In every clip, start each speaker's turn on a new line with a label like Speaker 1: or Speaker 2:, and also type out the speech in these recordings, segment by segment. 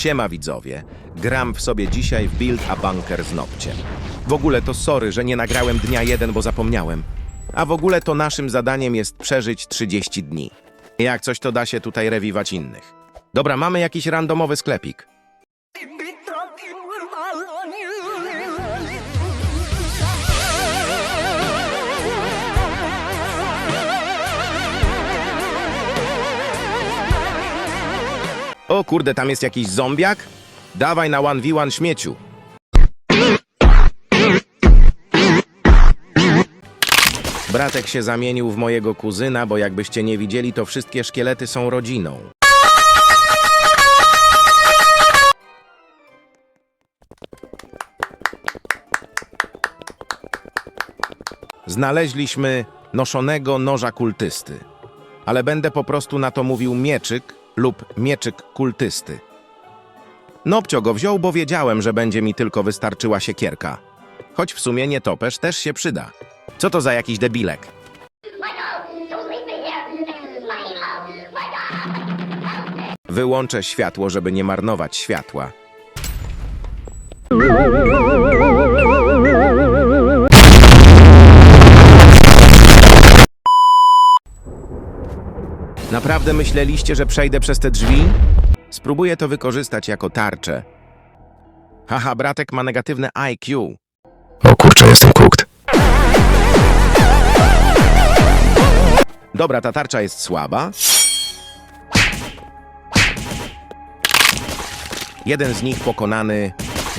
Speaker 1: Siema widzowie, gram w sobie dzisiaj w Build a Bunker z Nopciem. W ogóle to sorry, że nie nagrałem dnia jeden, bo zapomniałem. A w ogóle to naszym zadaniem jest przeżyć 30 dni. Jak coś to da się tutaj rewiwać innych. Dobra, mamy jakiś randomowy sklepik. O kurde, tam jest jakiś zombiak? Dawaj na 1v1 śmieciu. Bratek się zamienił w mojego kuzyna, bo jakbyście nie widzieli, to wszystkie szkielety są rodziną. Znaleźliśmy noszonego noża kultysty, ale będę po prostu na to mówił mieczyk lub mieczyk kultysty. Nopcio go wziął, bo wiedziałem, że będzie mi tylko wystarczyła siekierka. Choć w sumie nietoperz też się przyda. Co to za jakiś debilek? Wyłączę światło, żeby nie marnować światła. Naprawdę myśleliście, że przejdę przez te drzwi? Spróbuję to wykorzystać jako tarczę. Haha, bratek ma negatywne IQ.
Speaker 2: O kurczę, jestem cooked.
Speaker 1: Dobra, ta tarcza jest słaba. Jeden z nich pokonany.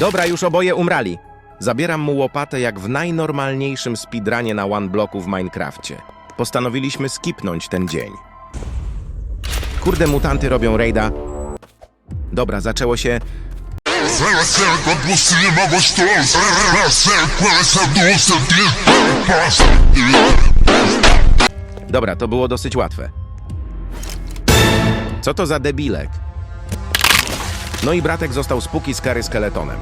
Speaker 1: Dobra, już oboje umrali. Zabieram mu łopatę jak w najnormalniejszym speedrunie na one bloku w Minecrafcie. Postanowiliśmy skipnąć ten dzień. Kurde, mutanty robią raida. Dobra, zaczęło się. Dobra, to było dosyć łatwe. Co to za debilek? No i bratek został spuki z kary skeletonem.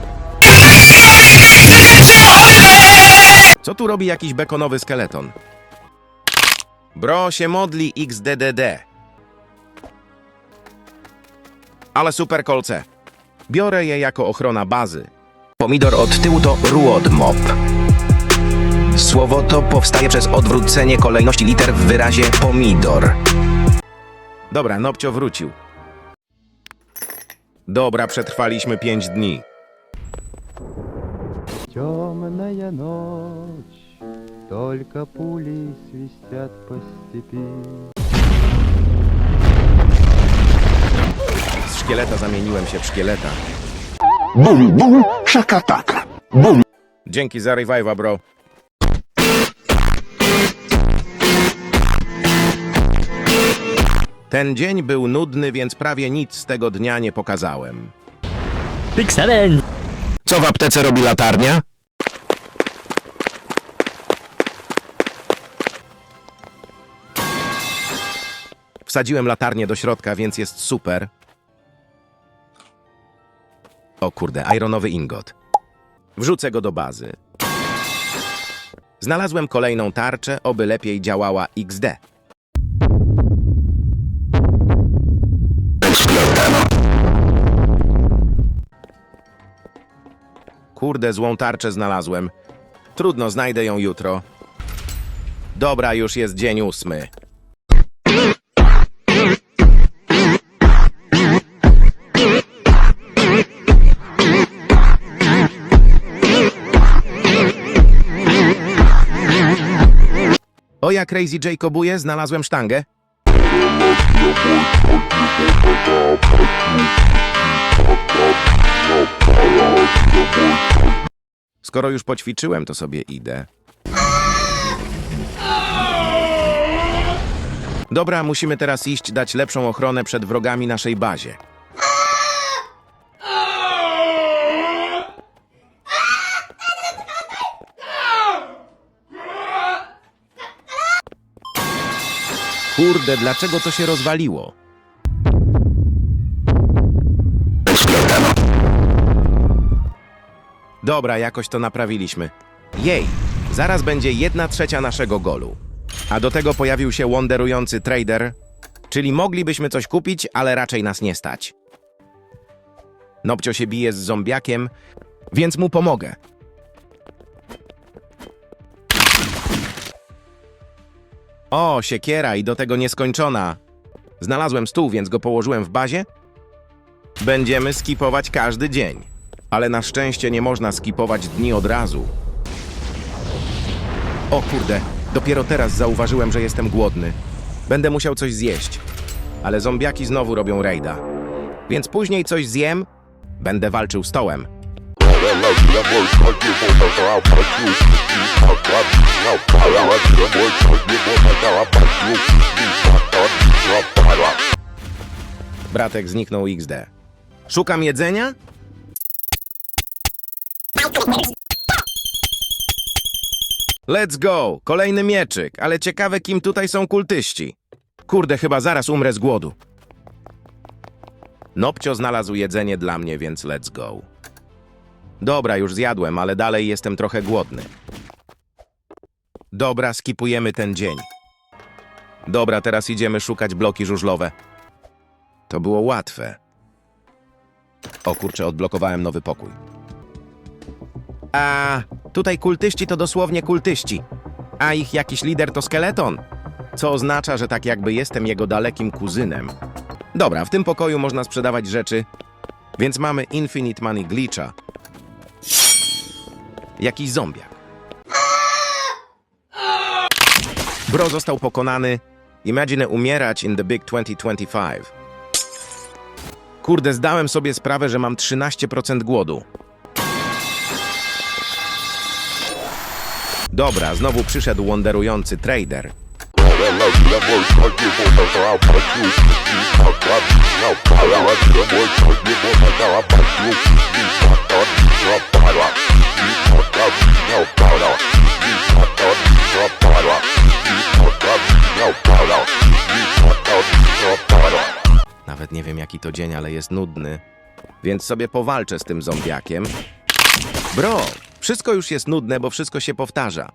Speaker 1: Co tu robi jakiś bekonowy skeleton? Bro się modli XDDD. Ale super kolce. Biorę je jako ochrona bazy.
Speaker 2: Pomidor od tyłu to ruodmop. Słowo to powstaje przez odwrócenie kolejności liter w wyrazie pomidor.
Speaker 1: Dobra, Nopcio wrócił. Dobra, przetrwaliśmy pięć dni.
Speaker 3: Ciemna noc. только пули свистят по степи.
Speaker 1: Z szkieleta zamieniłem się w szkieleta.
Speaker 4: Bum, bum, shakataka Bum
Speaker 1: Dzięki za revive'a, bro. Ten dzień był nudny, więc prawie nic z tego dnia nie pokazałem.
Speaker 5: Pixelen!
Speaker 2: Co w aptece robi latarnia?
Speaker 1: Wsadziłem latarnię do środka, więc jest super. O kurde, ironowy ingot. Wrzucę go do bazy. Znalazłem kolejną tarczę, oby lepiej działała XD. Kurde, złą tarczę znalazłem. Trudno, znajdę ją jutro. Dobra, już jest dzień ósmy. O ja Crazy Jacobuje, znalazłem sztangę. Skoro już poćwiczyłem, to sobie idę. Dobra, musimy teraz iść dać lepszą ochronę przed wrogami naszej bazie. Kurde, dlaczego to się rozwaliło? Dobra, jakoś to naprawiliśmy. Jej, zaraz będzie jedna trzecia naszego golu. A do tego pojawił się wonderujący trader, czyli moglibyśmy coś kupić, ale raczej nas nie stać. Nopcio się bije z zombiakiem, więc mu pomogę. O, siekiera i do tego nieskończona. Znalazłem stół, więc go położyłem w bazie. Będziemy skipować każdy dzień. Ale na szczęście nie można skipować dni od razu. O kurde, dopiero teraz zauważyłem, że jestem głodny. Będę musiał coś zjeść. Ale zombiaki znowu robią rejda. Więc później coś zjem, będę walczył stołem. Bratek zniknął XD. Szukam jedzenia? Let's go! Kolejny mieczyk, ale ciekawe kim tutaj są kultyści. Kurde, chyba zaraz umrę z głodu. Nopcio znalazł jedzenie dla mnie, więc let's go. Dobra, już zjadłem, ale dalej jestem trochę głodny. Dobra, skipujemy ten dzień. Dobra, teraz idziemy szukać bloki żużlowe. To było łatwe. O kurczę, odblokowałem nowy pokój. A tutaj kultyści to dosłownie kultyści, a ich jakiś lider to skeleton, co oznacza, że tak jakby jestem jego dalekim kuzynem. Dobra, w tym pokoju można sprzedawać rzeczy, więc mamy Infinite Money Glitcha. Jakiś zombiak. Bro został pokonany. Imagine umierać in the big 2025. Kurde, zdałem sobie sprawę, że mam 13% głodu. Dobra, znowu przyszedł wonderujący trader. Nawet nie wiem jaki to dzień, ale jest nudny. Więc sobie powalczę z tym zombiakiem. Bro, wszystko już jest nudne, bo wszystko się powtarza.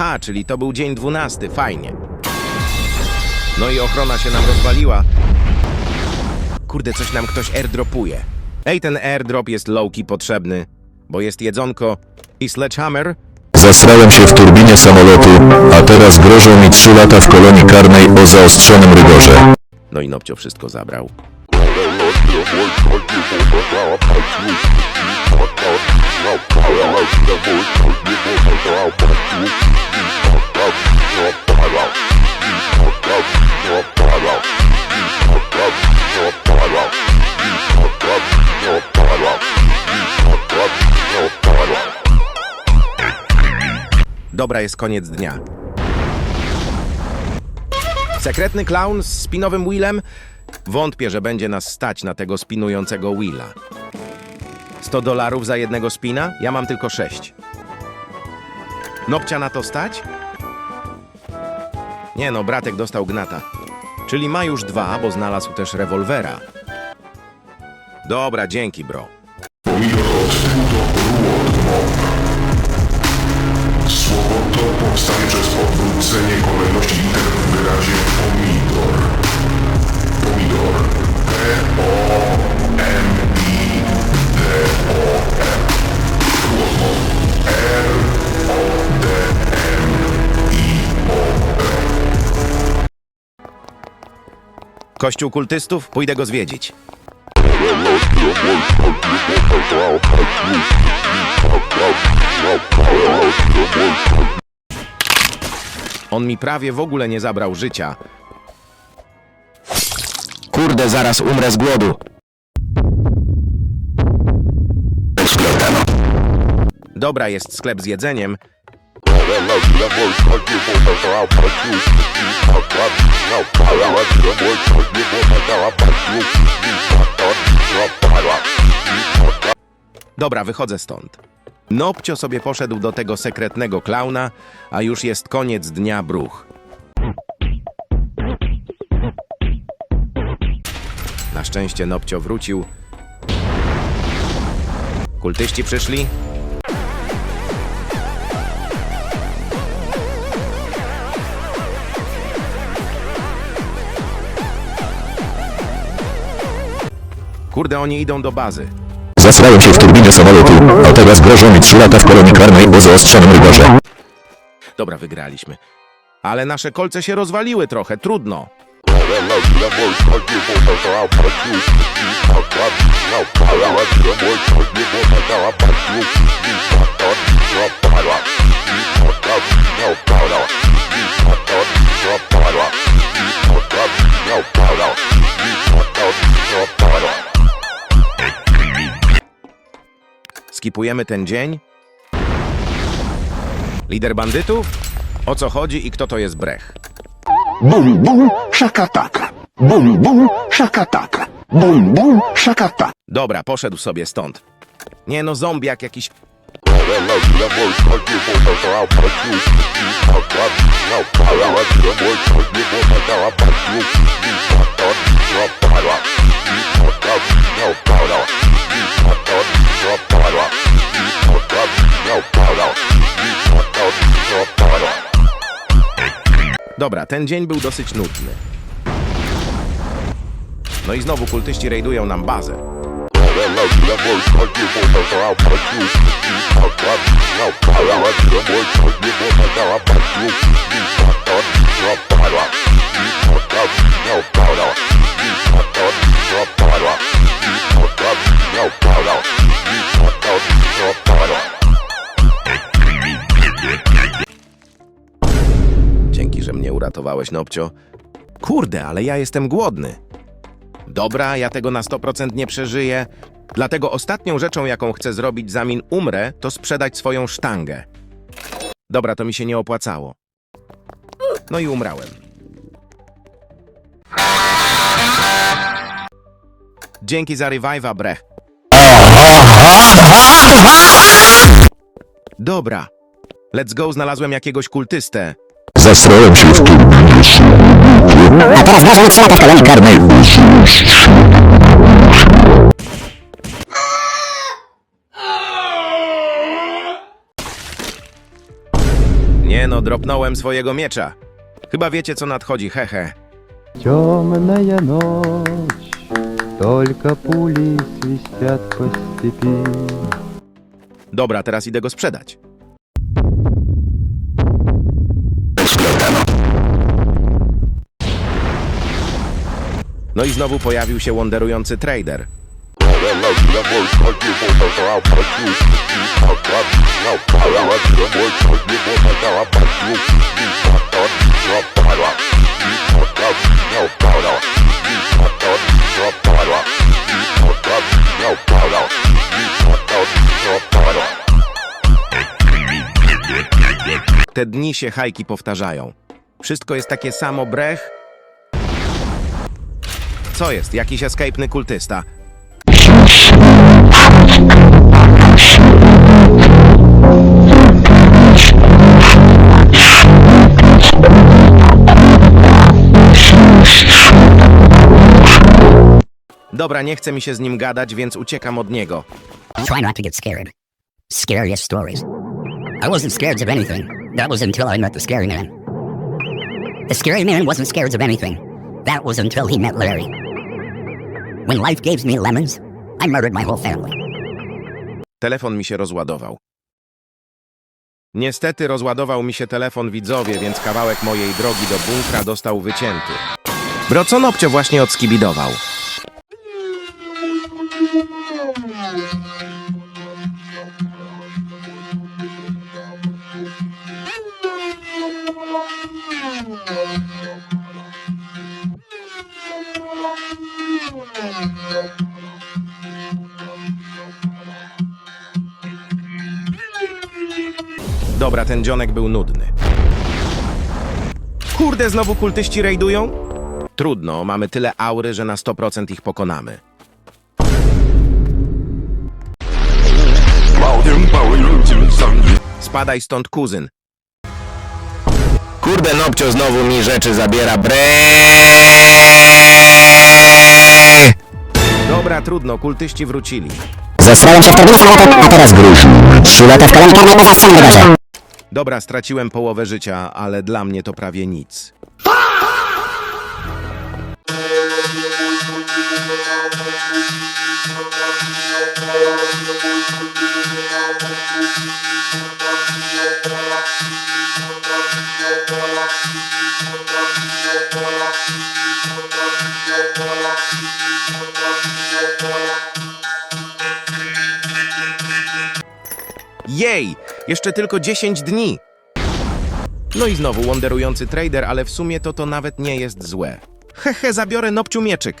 Speaker 1: Aha, czyli to był dzień dwunasty, fajnie. No i ochrona się nam rozwaliła. Kurde, coś nam ktoś airdropuje. Ej, ten airdrop jest lowki potrzebny, bo jest jedzonko i sledgehammer.
Speaker 6: Zasrałem się w turbinie samolotu, a teraz grożą mi 3 lata w kolonii karnej o zaostrzonym rygorze.
Speaker 1: No i Nopcio wszystko zabrał. Dobra, jest koniec dnia. Sekretny clown z spinowym wheelem? Wątpię, że będzie nas stać na tego spinującego wheela. 100 dolarów za jednego spina? Ja mam tylko 6. Nopcia na to stać? Nie no, bratek dostał gnata. Czyli ma już dwa, bo znalazł też rewolwera. Dobra, dzięki, bro.
Speaker 4: Powstaje przez odwrócenie kolejności liter w wyrazie pomidor. Pomidor. P-O-M-I-D-O-R. R-O-D-M-I-O-R.
Speaker 1: Kościół kultystów? Pójdę go zwiedzić. On mi prawie w ogóle nie zabrał życia.
Speaker 2: Kurde, zaraz umrę z głodu.
Speaker 1: Dobra, jest sklep z jedzeniem. Dobra, wychodzę stąd. Nopcio sobie poszedł do tego sekretnego klauna, a już jest koniec dnia bruch. Na szczęście Nopcio wrócił, Kultyści przyszli? Kurde, oni idą do bazy.
Speaker 6: Zasrałem się w turbinie samolotu, a teraz grożą mi 3 lata w kolonii karnej o zaostrzonym rygorze.
Speaker 1: Dobra, wygraliśmy. Ale nasze kolce się rozwaliły trochę, trudno. Skipujemy ten dzień? Lider bandytów? O co chodzi i kto to jest Brech?
Speaker 7: Bum bum szakataka. Bum bum szakataka. Bum bum szakataka.
Speaker 1: Dobra, poszedł sobie stąd. Nie no, zombiak jakiś... Dobra, ten dzień był dosyć nudny. No i znowu kultyści rejdują nam bazę. Dzięki, że uratowałeś, Nopcio. Kurde, ale ja jestem głodny. Dobra, ja tego na 100% nie przeżyję. Dlatego ostatnią rzeczą, jaką chcę zrobić, zanim umrę, to sprzedać swoją sztangę. Dobra, to mi się nie opłacało. No i umrałem. Dzięki za revive'a, Brech. Dobra. Let's go, znalazłem jakiegoś kultystę.
Speaker 6: Zasrałem się w turbinie samolotu.
Speaker 5: A teraz grożą mi 3 lata w kolonii karnej.
Speaker 1: Nie no, dropnąłem swojego miecza. Chyba wiecie, co nadchodzi, hehe.
Speaker 3: Темная ночь, только пули свистят по степи.
Speaker 1: Dobra, teraz idę go sprzedać. No i znowu pojawił się wonderujący trader. Te dni się hajki powtarzają. Wszystko jest takie samo, brech? Co jest? Jakiś escape'ny kultysta? Dobra, nie chce mi się z nim gadać, więc uciekam od niego.
Speaker 8: Try not to get scared. Scariest stories. I wasn't scared of anything. That was until I met the scary man. The scary man wasn't scared of anything. That was until he met Larry. When life gave me lemons, I murdered my whole family.
Speaker 1: Telefon mi się rozładował. Niestety rozładował mi się telefon widzowie, więc kawałek mojej drogi do bunkra dostał wycięty. Bro, co Nopcio właśnie odskibidował? Dobra, ten dzionek był nudny. Kurde, znowu kultyści rajdują? Trudno, mamy tyle aury, że na 100% ich pokonamy. Spadaj stąd, kuzyn. Kurde, Nopcio znowu mi rzeczy zabiera, bre. Dobra, trudno, kultyści wrócili.
Speaker 5: W turbinie samolotu, a teraz mi trzy lata w kolonii karnej o zaostrzonym rygorze.
Speaker 1: Dobra, straciłem połowę życia, ale dla mnie to prawie nic. Jej! Jeszcze tylko 10 dni! No i znowu wonderujący trader, ale w sumie to to nawet nie jest złe. Hehe, zabiorę nopciu mieczyk.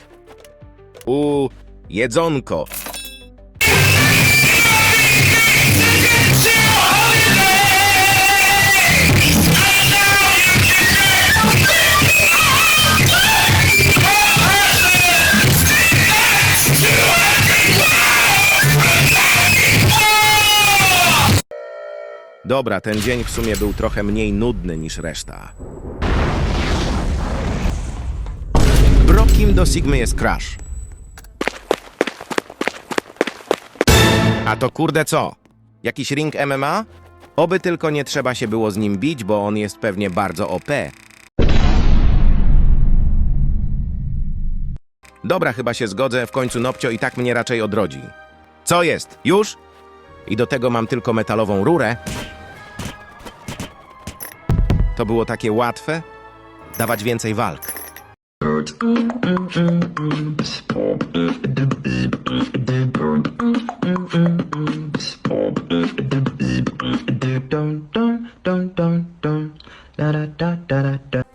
Speaker 1: U, jedzonko. Dobra, ten dzień w sumie był trochę mniej nudny niż reszta. Brokim do Sigmy jest Crash. A to kurde co? Jakiś ring MMA? Oby tylko nie trzeba się było z nim bić, bo on jest pewnie bardzo OP. Dobra, chyba się zgodzę, w końcu Nopcio i tak mnie raczej odrodzi. Co jest? Już? I do tego mam tylko metalową rurę. To było takie łatwe? Dawać więcej walk.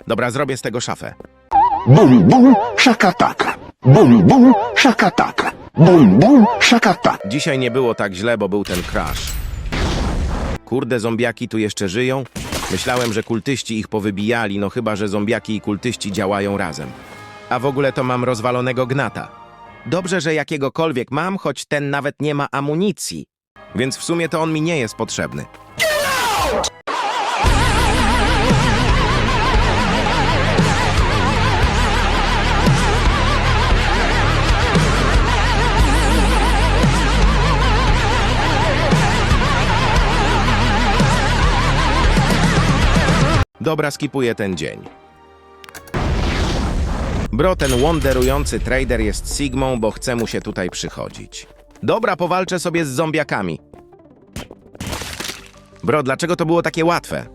Speaker 1: Dobra, zrobię z tego szafę.
Speaker 7: Bum, bum, szakataka. Bum, bum, szakataka. Bum, bum, szakataka.
Speaker 1: Dzisiaj nie było tak źle, bo był ten crash. Kurde, zombiaki tu jeszcze żyją? Myślałem, że kultyści ich powybijali, no chyba, że zombiaki i kultyści działają razem. A w ogóle to mam rozwalonego gnata. Dobrze, że jakiegokolwiek mam, choć ten nawet nie ma amunicji. Więc w sumie to on mi nie jest potrzebny. Dobra, skipuję ten dzień. Bro, ten wonderujący trader jest Sigmą, bo chce mu się tutaj przychodzić. Dobra, powalczę sobie z zombiakami. Bro, dlaczego to było takie łatwe?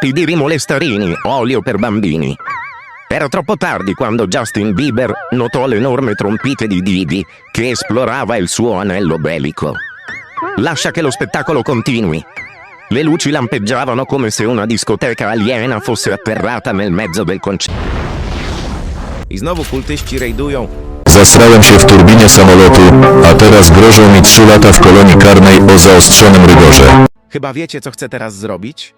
Speaker 2: Pidiri molestarini, olio per bambini. Era troppo tardi quando Justin Bieber notò l'enorme trompite di Didi che esplorava il suo anello bellico. Lascia che lo spettacolo continui. Le luci lampeggiavano come se una discoteca aliena fosse atterrata nel mezzo del concerto.
Speaker 1: I znowu kultyści rejdują.
Speaker 6: Zasrałem się w turbinie samolotu, a teraz grożą mi trzy lata w kolonii karnej o zaostrzonym rygorze.
Speaker 1: Chyba wiecie, co chcę teraz zrobić?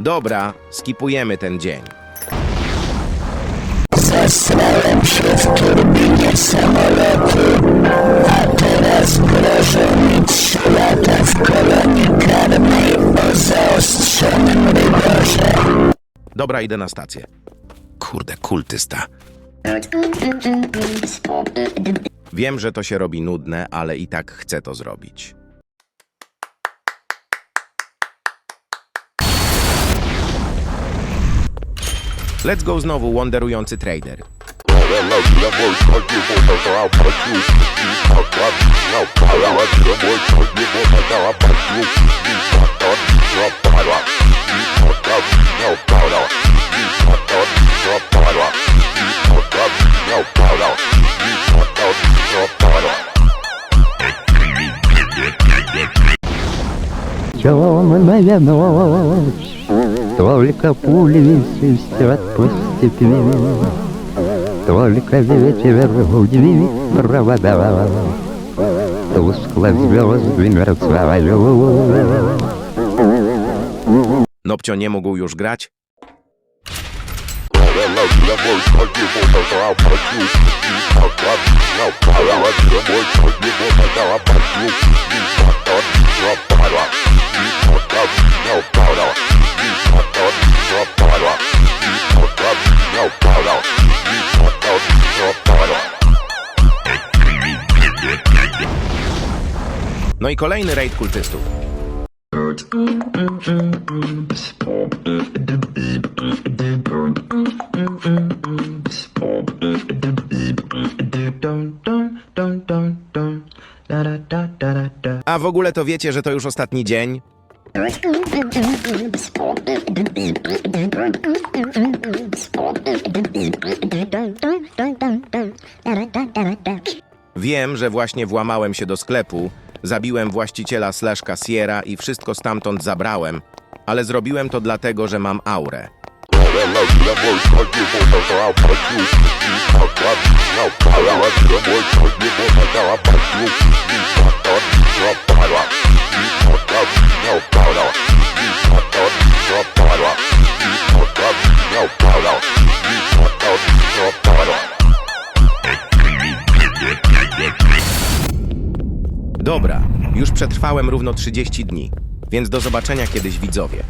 Speaker 1: Dobra, skipujemy ten dzień. Dobra, idę na stację. Kurde, kultysta. Wiem, że to się robi nudne, ale i tak chcę to zrobić. Let's go znowu, wonderujący trader.
Speaker 3: Темная ночь, только пули свистят по степи. Только ветер удивит провода. Tускle звезды мерцают.
Speaker 1: Nopcio nie mógł już grać? No i kolejny raid kultystów. A w ogóle to wiecie, że to już ostatni dzień? Wiem, że właśnie włamałem się do sklepu, zabiłem właściciela slash kasjera i wszystko stamtąd zabrałem, ale zrobiłem to dlatego, że mam aurę. Dobra, już przetrwałem równo 30 dni, więc do zobaczenia kiedyś widzowie.